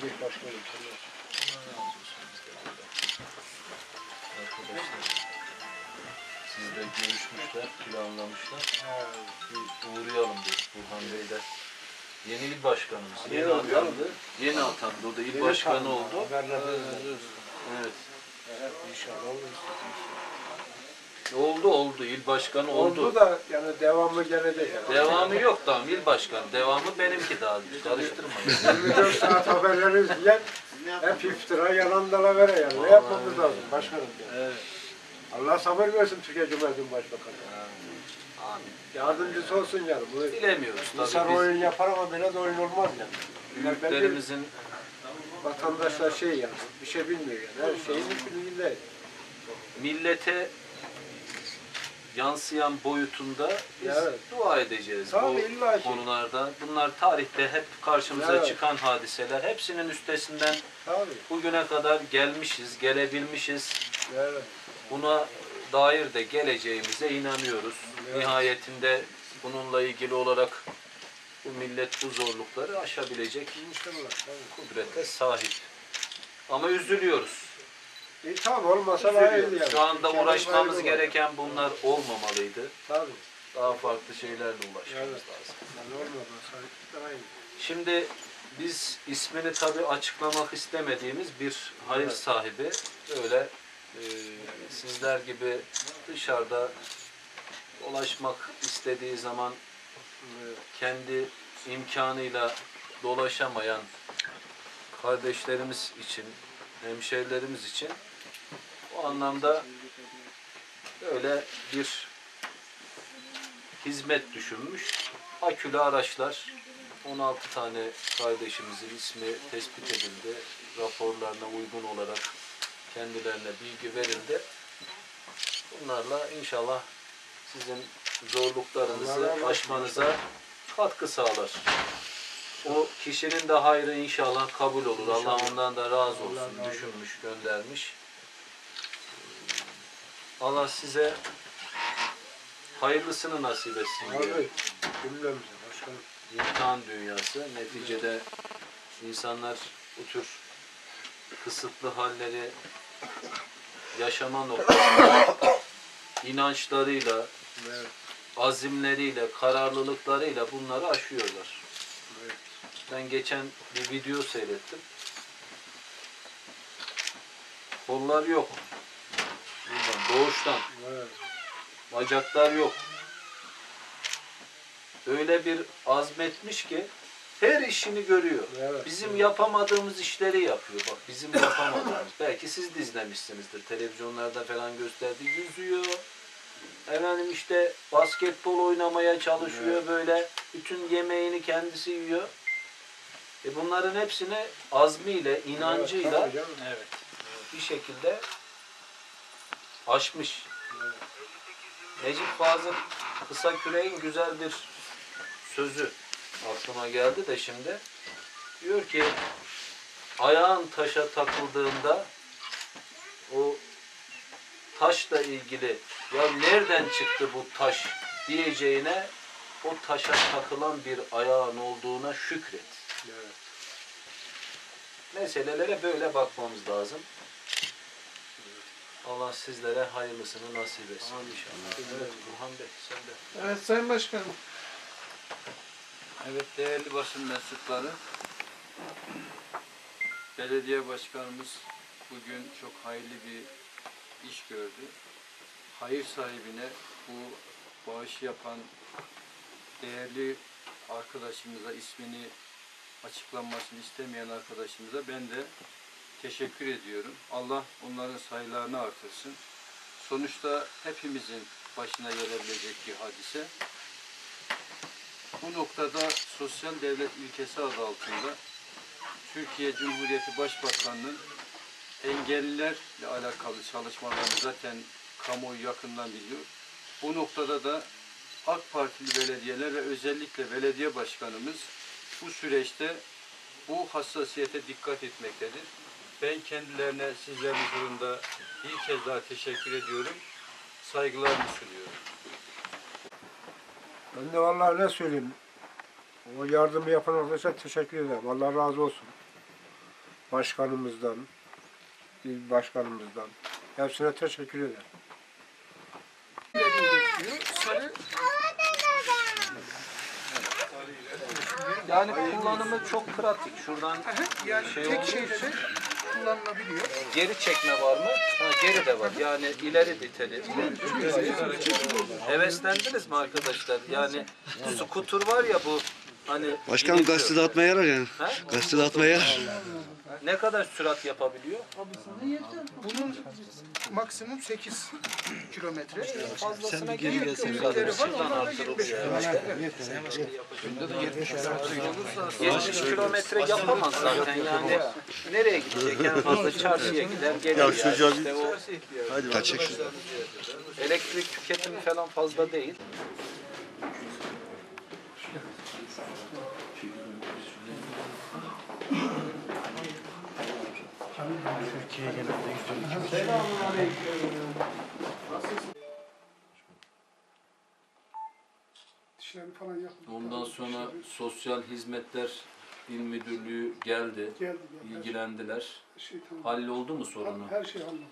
Gel başkanım. Arkadaşlar sizle görüşmüşler, planlamışlar. Bir uğrayalım dedik Burhan Bey'de. Yeni il başkanımız. Yeni Yeni atandı. Yeni atandı. O da il başkanı oldu. Haberlerde Evet. Evet, inşallah olur. Oldu oldu. İl başkanı oldu. Oldu da yani devamı gelecek. Yani. Devamı yok tamam il başkanı. Devamı benimki daha. Karıştırmayın. 24 saat haberleri izleyen hep iftira, yalan dalavere yani. Ne yapmamız lazım başkanım? Yani. Allah sabır versin Türkiye Cumhuriyeti Başbakanı. Amin. Yardımcısı olsun yani. Bu Bilemiyoruz insan tabii oyun yapar ama böyle de oyun olmaz yani. biz büyüklerimizin vatandaşlar şey yani, bir şey bilmiyor yani. Her şeyin bilginde. millete yansıyan boyutunda biz Evet. dua edeceğiz Tabii, bu ki. konularda. Bunlar tarihte hep karşımıza Evet. çıkan hadiseler. Hepsinin üstesinden Tabii. bugüne kadar gelmişiz, gelebilmişiz. Evet. Buna dair de geleceğimize inanıyoruz. Evet. Nihayetinde bununla ilgili olarak bu millet bu zorlukları aşabilecek İnşallah. Tabii. kudrete sahip. Ama üzülüyoruz. E, tabii olmasa daha iyiydi Üzülüyoruz. yani. Şu anda Ülkenin uğraşmamız var. gereken bunlar olmamalıydı. Tabii. Daha farklı şeylerle uğraşmamız Evet. lazım. Yani olmasa daha iyi. Şimdi biz ismini tabii açıklamak istemediğimiz bir hayır Evet. sahibi öyle e, sizler gibi dışarıda dolaşmak istediği zaman Evet. kendi imkanıyla dolaşamayan kardeşlerimiz için, hemşehrilerimiz için o anlamda böyle bir hizmet düşünmüş. Akülü araçlar 16 tane kardeşimizin ismi tespit edildi. Raporlarına uygun olarak kendilerine bilgi verildi. Bunlarla inşallah sizin zorluklarınızı aşmanıza katkı sağlar. O kişinin de hayrı inşallah kabul olur. Allah ondan da razı olsun. Düşünmüş, göndermiş. Allah size hayırlısını nasip etsin diye. Abi cümlemize başkanım. İmtihan dünyası. Neticede insanlar bu tür kısıtlı halleri yaşama noktasında inançlarıyla, Evet. azimleriyle, kararlılıklarıyla bunları aşıyorlar. Evet. Ben geçen bir video seyrettim. Kollar yok. Doğuştan. Evet. Bacaklar yok. Öyle bir azmetmiş ki her işini görüyor. Evet. Bizim yapamadığımız işleri yapıyor. Bak bizim yapamadığımız. Belki siz de izlemişsinizdir. Televizyonlarda falan gösterdi. Yüzüyor. Efendim işte basketbol oynamaya çalışıyor Evet. böyle. Bütün yemeğini kendisi yiyor. E bunların hepsini azmiyle, inancıyla Evet, evet. bir şekilde aşmış. Evet. Necip Fazıl Kısa Küreğin güzel bir sözü aklıma geldi de şimdi. Diyor ki ayağın taşa takıldığında o taşla ilgili ya nereden çıktı bu taş diyeceğine o taşa takılan bir ayağın olduğuna şükret. Evet. Meselelere böyle bakmamız lazım. Allah sizlere hayırlısını nasip etsin inşallah. Evet, Burhan Bey sen de. Evet Sayın Başkanım. Evet değerli basın mensupları. Belediye başkanımız bugün çok hayırlı bir iş gördü. Hayır sahibine bu bağışı yapan değerli arkadaşımıza ismini açıklanmasını istemeyen arkadaşımıza ben de teşekkür ediyorum. Allah onların sayılarını artırsın. Sonuçta hepimizin başına gelebilecek bir hadise. Bu noktada sosyal devlet ilkesi adı altında Türkiye Cumhuriyeti Başbakanı'nın engellilerle alakalı çalışmalarını zaten kamuoyu yakından biliyor. Bu noktada da AK Partili belediyeler ve özellikle belediye başkanımız bu süreçte bu hassasiyete dikkat etmektedir. Ben kendilerine sizlerin huzurunda bir kez daha teşekkür ediyorum. Saygılarımı sunuyorum. Ben de vallahi ne söyleyeyim. O yardımı yapan arkadaşa teşekkür ederim. Allah razı olsun. başkanımızdan, il başkanımızdan hepsine teşekkür ederim. Yani kullanımı çok pratik. Şuradan Yani şey tek olduğu şeyle de kullanılabiliyor. geri çekme var mı? Ha, geri de var. Yani ileri diteli. Heveslendiniz mi arkadaşlar? Yani skuter var ya bu hani Başkanım gidiyor. gazete dağıtmaya yarar yani. Ha? Gazete dağıtmaya yarar. Ne kadar sürat yapabiliyor? Bunun maksimum 8 kilometre. Fazlasına gerek yok zaten. Şuradan artırılıyor. 70 kilometre yapamaz zaten yani. Nereye gidecek? En fazla çarşıya gider gelir yani. İşte o elektrik tüketimi falan fazla değil. Falan. Ondan sonra Sosyal Hizmetler İl Müdürlüğü geldi, geldi. geldi. ilgilendiler. Şey, tamam. Halloldu mu sorunu? Her şey halloldu.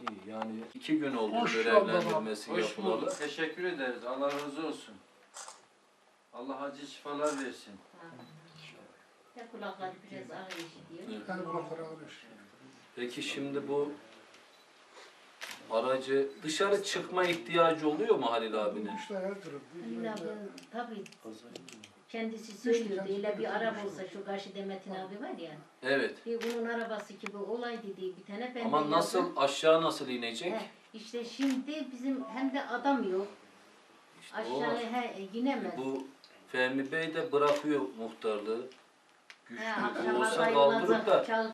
İyi yani iki gün oldu Hoş görevlendirmesi Hoş yapılalı. bulduk. Teşekkür ederiz. Allah razı olsun. Allah acı şifalar versin. Ya kulakları biraz ağır işitiyor. Yani kulakları ağrıyor. Peki şimdi bu aracı dışarı çıkma ihtiyacı oluyor mu Halil abinin? İşte her taraf. Halil abi tabii kendisi söylüyordu. Öyle bir araba olsa şu karşıda Metin abi var ya. Evet. Bir bunun arabası gibi olay dedi bir tane ben de Ama nasıl yazdım. aşağı nasıl inecek? He, işte şimdi bizim hem de adam yok. İşte o Aşağı var. he, inemez. Bu Fehmi Bey de bırakıyor muhtarlığı. Güçlü olsa kaldırıp da